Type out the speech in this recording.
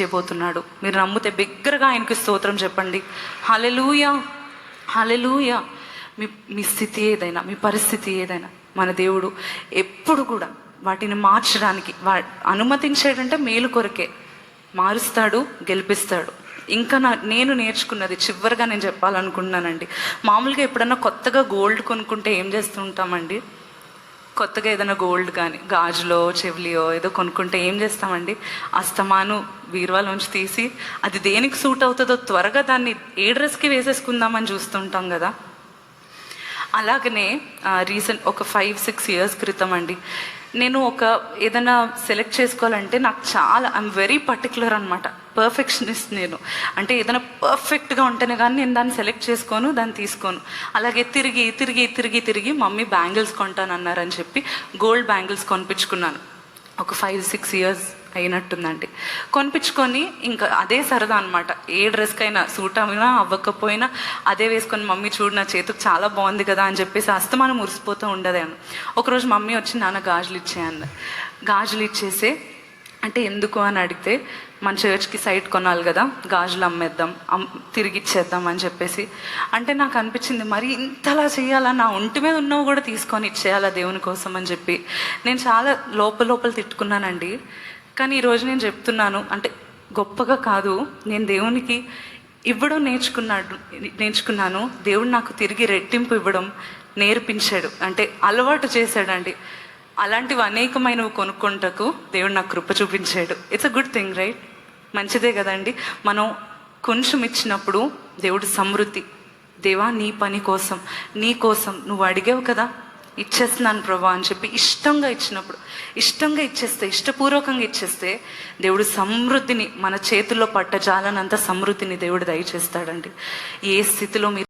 చేయబోతున్నాడు మీరు నమ్మితే బిగ్గరగా ఆయనకి స్తోత్రం చెప్పండి. హలెలూయ హలెలూయ మీ మీ స్థితి ఏదైనా మీ పరిస్థితి ఏదైనా మన దేవుడు ఎప్పుడు కూడా వాటిని మార్చడానికి వా అనుమతించేటంటే మేలు కొరకే మారుస్తాడు గెలిపిస్తాడు. ఇంకా నా నేను నేర్చుకున్నది చివరిగా నేను చెప్పాలనుకుంటున్నానండి. మామూలుగా ఎప్పుడన్నా కొత్తగా గోల్డ్ కొనుక్కుంటే ఏం చేస్తుంటామండి కొత్తగా ఏదైనా గోల్డ్ కానీ గాజులో చెవిలియో ఏదో కొనుక్కుంటే ఏం చేస్తామండి? అస్తమాను బీరువాలోంచి తీసి అది దేనికి సూట్ అవుతుందో త్వరగా దాన్ని ఏ డ్రెస్కి వేసేసుకుందామని చూస్తుంటాం కదా? అలాగనే రీసెంట్ ఒక ఫైవ్ సిక్స్ ఇయర్స్ క్రితం అండి. నేను ఒక ఏదైనా సెలెక్ట్ చేసుకోవాలంటే నాకు చాలా ఐఎమ్ వెరీ పర్టికులర్ అనమాట పర్ఫెక్షనిస్ట్ నేను. అంటే ఏదైనా పర్ఫెక్ట్గా ఉంటేనే కానీ నేను దాన్ని సెలెక్ట్ చేసుకోను దాన్ని తీసుకోను. అలాగే తిరిగి తిరిగి తిరిగి తిరిగి మమ్మీ బ్యాంగిల్స్ కొంటానన్నారని చెప్పి గోల్డ్ బ్యాంగిల్స్ కొనిపించుకున్నాను. ఒక ఫైవ్ సిక్స్ ఇయర్స్ అయినట్టుందండి. కొనిపించుకొని ఇంకా అదే సరదా అనమాట ఏ డ్రెస్కైనా సూట్ అయినా అవ్వకపోయినా అదే వేసుకొని మమ్మీ చూడు నా చేతికి చాలా బాగుంది కదా అని చెప్పేసి అస్తమానం మురిసిపోతూ ఉండదేను ఒకరోజు మమ్మీ వచ్చి నాన్న గాజులు ఇచ్చేయండి గాజులు ఇచ్చేసే అంటే ఎందుకు? అని అడిగితే మన చర్చ్కి సైట్ కొనాలి కదా గాజులు అమ్మేద్దాం అమ్ తిరిగి ఇచ్చేద్దాం అని చెప్పేసి. అంటే నాకు అనిపించింది మరి ఇంతలా చేయాలా? నా ఒంటి మీద ఉన్నవి కూడా తీసుకొని ఇచ్చేయాలా దేవుని కోసం అని చెప్పి. నేను చాలా లోపల లోపల తిట్టుకున్నానండి. కానీ ఈరోజు నేను చెప్తున్నాను అంటే గొప్పగా కాదు నేను దేవునికి ఇవ్వడం నేర్చుకున్నాడు నేర్చుకున్నాను దేవుడు నాకు తిరిగి రెట్టింపు ఇవ్వడం నేర్పించాడు అంటే అలవాటు చేశాడండి. అలాంటివి అనేకమైనవి కొనుక్కుంటకు దేవుడు నాకు కృప చూపించాడు. It's a good thing right మంచిదే కదండి. మనం కొంచెం ఇచ్చినప్పుడు దేవుడు సమృద్ధి. దేవా నీ పని కోసం నీ కోసం నువ్వు అడిగావు కదా? ఇచ్చేస్తున్నాను ప్రభా అని చెప్పి ఇష్టంగా ఇచ్చినప్పుడు ఇష్టంగా ఇచ్చేస్తే ఇష్టపూర్వకంగా ఇచ్చేస్తే దేవుడు సమృద్ధిని మన చేతుల్లో పట్టజాలనంత సమృద్ధిని దేవుడు దయచేస్తాడండి. ఏ స్థితిలో మీరు